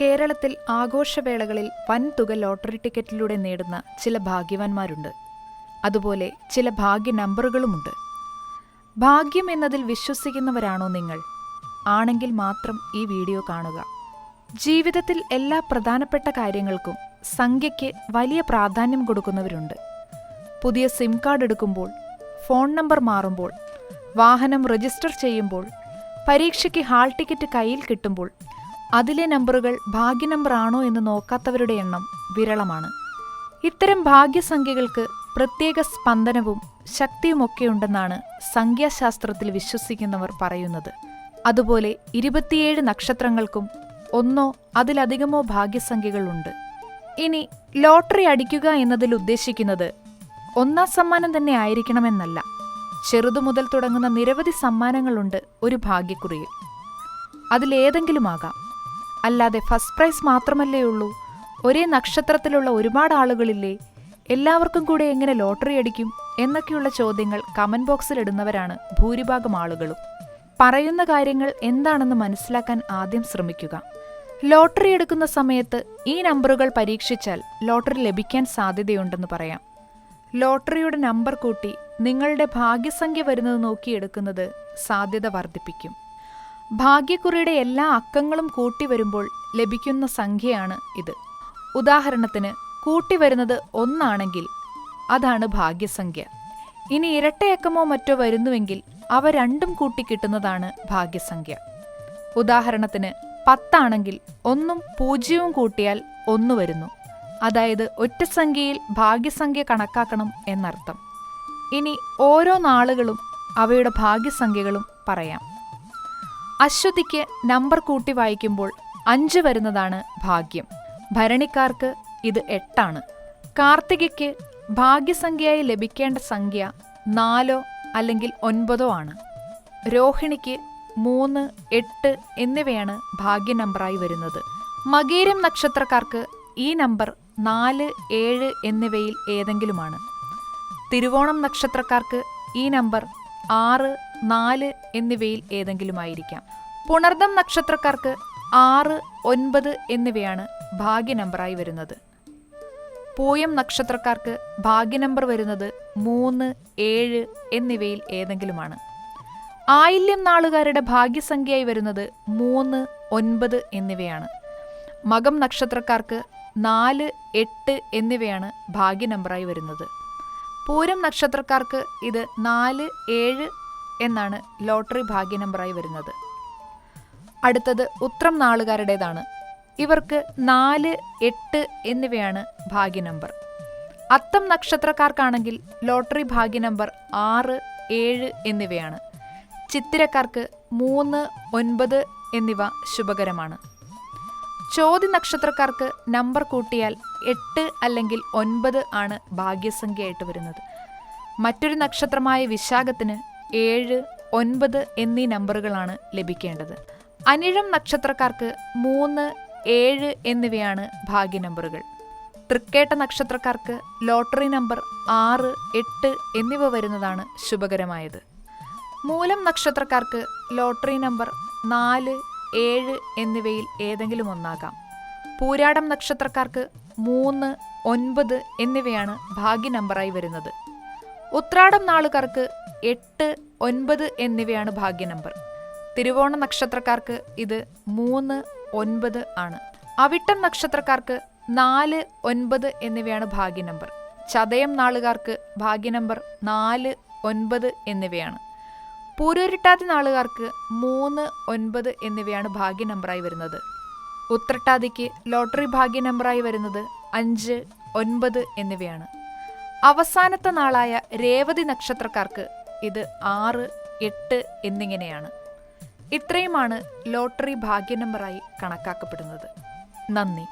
കേരളത്തിൽ ആഘോഷവേളകളിൽ വൻതുക ലോട്ടറി ടിക്കറ്റിലൂടെ നേടുന്ന ചില ഭാഗ്യവാന്മാരുണ്ട്. അതുപോലെ ചില ഭാഗ്യ നമ്പറുകളുമുണ്ട്. ഭാഗ്യം എന്നതിൽ വിശ്വസിക്കുന്നവരാണോ നിങ്ങൾ? ആണെങ്കിൽ മാത്രം ഈ വീഡിയോ കാണുക. ജീവിതത്തിൽ എല്ലാ പ്രധാനപ്പെട്ട കാര്യങ്ങൾക്കും സംഖ്യയ്ക്ക് വലിയ പ്രാധാന്യം കൊടുക്കുന്നവരുണ്ട്. പുതിയ സിം കാർഡ് എടുക്കുമ്പോൾ ഫോൺ നമ്പർ മാറുമ്പോൾ വാഹനം രജിസ്റ്റർ ചെയ്യുമ്പോൾ പരീക്ഷയ്ക്ക് ഹാൾ ടിക്കറ്റ് കയ്യിൽ കിട്ടുമ്പോൾ അതിലെ നമ്പറുകൾ ഭാഗ്യ നമ്പറാണോ എന്ന് നോക്കാത്തവരുടെ എണ്ണം വിരളമാണ്. ഇത്തരം ഭാഗ്യസംഖ്യകൾക്ക് പ്രത്യേക സ്പന്ദനവും ശക്തിയുമൊക്കെയുണ്ടെന്നാണ് സംഖ്യാശാസ്ത്രത്തിൽ വിശ്വസിക്കുന്നവർ പറയുന്നത്. അതുപോലെ ഇരുപത്തിയേഴ് നക്ഷത്രങ്ങൾക്കും ഒന്നോ അതിലധികമോ ഭാഗ്യസംഖ്യകളുണ്ട്. ഇനി ലോട്ടറി അടിക്കുക എന്നതിൽ ഉദ്ദേശിക്കുന്നത് ഒന്നാം സമ്മാനം തന്നെ ആയിരിക്കണമെന്നല്ല. ചെറുതു മുതൽ തുടങ്ങുന്ന നിരവധി സമ്മാനങ്ങളുണ്ട് ഒരു ഭാഗ്യക്കുറിയിൽ. അതിലേതെങ്കിലുമാകാം അല്ലാതെ ഫസ്റ്റ് പ്രൈസ് മാത്രമല്ലേ ഉള്ളൂ. ഒരേ നക്ഷത്രത്തിലുള്ള ഒരുപാട് ആളുകളില്ലേ? എല്ലാവർക്കും കൂടെ എങ്ങനെ ലോട്ടറി അടിക്കും? എന്നൊക്കെയുള്ള ചോദ്യങ്ങൾ കമന്റ് ബോക്സിൽ ഇടുന്നവരാണ് ഭൂരിഭാഗം ആളുകളും. പറയുന്ന കാര്യങ്ങൾ എന്താണെന്ന് മനസ്സിലാക്കാൻ ആദ്യം ശ്രമിക്കുക. ലോട്ടറി എടുക്കുന്ന സമയത്ത് ഈ നമ്പറുകൾ പരീക്ഷിച്ചാൽ ലോട്ടറി ലഭിക്കാൻ സാധ്യതയുണ്ടെന്ന് പറയാം. ലോട്ടറിയുടെ നമ്പർ കൂട്ടി നിങ്ങളുടെ ഭാഗ്യസംഖ്യ വരുന്നത് നോക്കിയെടുക്കുന്നത് സാധ്യത വർദ്ധിപ്പിക്കും. ഭാഗ്യക്കുറിയുടെ എല്ലാ അക്കങ്ങളും കൂട്ടി വരുമ്പോൾ ലഭിക്കുന്ന സംഖ്യയാണ് ഇത്. ഉദാഹരണത്തിന് കൂട്ടി വരുന്നത് ഒന്നാണെങ്കിൽ അതാണ് ഭാഗ്യസംഖ്യ. ഇനി ഇരട്ടയക്കമോ മറ്റോ വരുന്നുവെങ്കിൽ അവ രണ്ടും കൂട്ടി കിട്ടുന്നതാണ് ഭാഗ്യസംഖ്യ. ഉദാഹരണത്തിന് പത്താണെങ്കിൽ ഒന്നും പൂജ്യവും കൂട്ടിയാൽ ഒന്ന് വരുന്നു. അതായത് ഒറ്റ സംഖ്യയിൽ ഭാഗ്യസംഖ്യ കണക്കാക്കണം എന്നർത്ഥം. ഇനി ഓരോ നാളുകളും അവയുടെ ഭാഗ്യസംഖ്യകളും പറയാം. അശ്വതിക്ക് നമ്പർ കൂട്ടി വായിക്കുമ്പോൾ അഞ്ച് വരുന്നതാണ് ഭാഗ്യം. ഭരണിക്കാർക്ക് ഇത് എട്ടാണ്. കാർത്തികയ്ക്ക് ഭാഗ്യസംഖ്യയായി ലഭിക്കേണ്ട സംഖ്യ നാലോ അല്ലെങ്കിൽ ഒൻപതോ ആണ്. രോഹിണിക്ക് മൂന്ന് എട്ട് എന്നിവയാണ് ഭാഗ്യ നമ്പറായി വരുന്നത്. മകേരം നക്ഷത്രക്കാർക്ക് ഈ നമ്പർ നാല് ഏഴ് എന്നിവയിൽ ഏതെങ്കിലുമാണ്. തിരുവോണം നക്ഷത്രക്കാർക്ക് ഈ നമ്പർ ആറ് നാല് എന്നിവയിൽ ഏതെങ്കിലുമായിരിക്കാം. പുണർദം നക്ഷത്രക്കാർക്ക് ആറ് ഒൻപത് എന്നിവയാണ് ഭാഗ്യ നമ്പറായി വരുന്നത്. പൂയം നക്ഷത്രക്കാർക്ക് ഭാഗ്യ നമ്പർ വരുന്നത് മൂന്ന് ഏഴ് എന്നിവയിൽ ഏതെങ്കിലുമാണ്. ആയില്യം നാളുകാരുടെ ഭാഗ്യസംഖ്യയായി വരുന്നത് മൂന്ന് ഒൻപത് എന്നിവയാണ്. മകം നക്ഷത്രക്കാർക്ക് നാല് എട്ട് എന്നിവയാണ് ഭാഗ്യ നമ്പറായി വരുന്നത്. പൂരം നക്ഷത്രക്കാർക്ക് ഇത് നാല് ഏഴ് എന്നാണ് ലോട്ടറി ഭാഗ്യ നമ്പറായി വരുന്നത്. അടുത്തത് ഉത്രം നാളുകാരുടേതാണ്. ഇവർക്ക് നാല് എട്ട് എന്നിവയാണ് ഭാഗ്യ നമ്പർ അത്തം നക്ഷത്രക്കാർക്കാണെങ്കിൽ ലോട്ടറി ഭാഗ്യ നമ്പർ ആറ് ഏഴ് എന്നിവയാണ്. ചിത്തിരക്കാർക്ക് മൂന്ന് ഒൻപത് എന്നിവ ശുഭകരമാണ്. ചോതി നക്ഷത്രക്കാർക്ക് നമ്പർ കൂട്ടിയാൽ എട്ട് അല്ലെങ്കിൽ ഒൻപത് ആണ് ഭാഗ്യസംഖ്യയായിട്ട് വരുന്നത്. മറ്റൊരു നക്ഷത്രമായ വിശാഖത്തിന് ഏഴ് ഒൻപത് എന്നീ നമ്പറുകളാണ് ലഭിക്കേണ്ടത്. അനിഴം നക്ഷത്രക്കാർക്ക് മൂന്ന് ഏഴ് എന്നിവയാണ് ഭാഗ്യ നമ്പറുകൾ. തൃക്കേട്ട നക്ഷത്രക്കാർക്ക് ലോട്ടറി നമ്പർ ആറ് എട്ട് എന്നിവ വരുന്നതാണ് ശുഭകരമായത്. മൂലം നക്ഷത്രക്കാർക്ക് ലോട്ടറി നമ്പർ നാല് ഏഴ് എന്നിവയിൽ ഏതെങ്കിലും ഒന്നാകാം. പൂരാടം നക്ഷത്രക്കാർക്ക് മൂന്ന് ഒൻപത് എന്നിവയാണ് ഭാഗ്യ നമ്പറായി വരുന്നത്. ഉത്രാടം നാളുകാർക്ക് എട്ട് ഒൻപത് എന്നിവയാണ് ഭാഗ്യ നമ്പർ. തിരുവോണ നക്ഷത്രക്കാർക്ക് ഇത് മൂന്ന് ഒൻപത് ആണ്. അവിട്ടം നക്ഷത്രക്കാർക്ക് നാല് ഒൻപത് എന്നിവയാണ് ഭാഗ്യ നമ്പർ. ചതയം നാളുകാർക്ക് ഭാഗ്യ നമ്പർ നാല് ഒൻപത് എന്നിവയാണ്. പൂരൊരിട്ടാതി നാളുകാർക്ക് മൂന്ന് ഒൻപത് എന്നിവയാണ് ഭാഗ്യ നമ്പറായി വരുന്നത്. ഉത്രട്ടാതിക്ക് ലോട്ടറി ഭാഗ്യ നമ്പറായി വരുന്നത് അഞ്ച് ഒൻപത് എന്നിവയാണ്. അവസാനത്തെ നാളായ രേവതി നക്ഷത്രക്കാർക്ക് ഇത് ആറ് എട്ട് എന്നിങ്ങനെയാണ്. ഇത്രയുമാണ് ലോട്ടറി ഭാഗ്യ നമ്പറായി കണക്കാക്കപ്പെടുന്നത്. നന്ദി.